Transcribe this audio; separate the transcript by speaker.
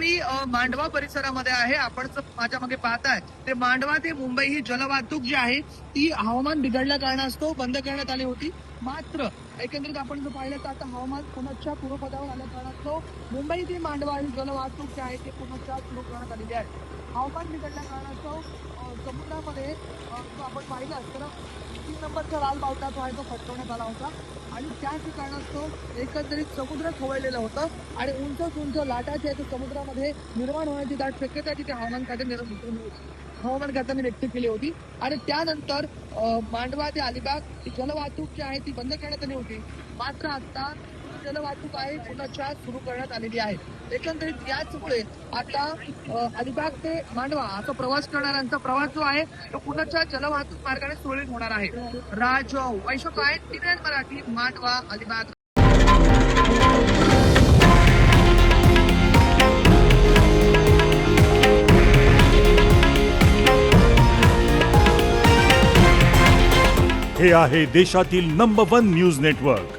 Speaker 1: मी मांडवा परिसरामध्ये आहे. आपण जर माझ्या मागे पाहताय. ते मांडवा ते मुंबई ही जलवाहतूक जी आहे ती हवामान बिघडल्या कारणास्तव बंद करण्यात आली होती. मात्र एकंदरीत आपण जर पाहिलं तर आता हवामान पुनश्चा पूर्वपदावर आल्या कारणास्तव मुंबई ते मांडवा ही जलवाहतूक जी आहे ती पुनश्चा सुरू करण्यात आलेली आहे. हवामान बिघडल्या कारणास्तव समुद्रामध्ये आपण पाहिलं तर तीन नंबरचा लाल बावटा जो आहे तो फटकवण्यात आला होता. आणि त्याच कारणास्तव एकंदरीत समुद्र खवळलेलं होतं आणि उंच उंच लाटा जे समुद्रामध्ये निर्माण होण्याची दाट शक्यता तिथे हवामान खात्याने हवामान खात्याने व्यक्त केली होती. आणि त्यानंतर मांडवा ते अलिबाग जलवाहतूक जी आहे ती बंद करण्यात आली होती. मात्र आता जलवाहतूक आहे पुन्हा सुरू करण्यात आलेली आहे. एकंदरीत याचमुळे आता अलिबाग ते मांडवा असा प्रवास करणाऱ्यांचा प्रवास जो आहे तो पुन्हा जलवाहतूक मार्गाने सुरळीत होणार आहे. राज वैशोक आहे टीव्ही मराठी मांडवा अलिबाग.
Speaker 2: हे आहे देशातील नंबर वन न्यूज नेटवर्क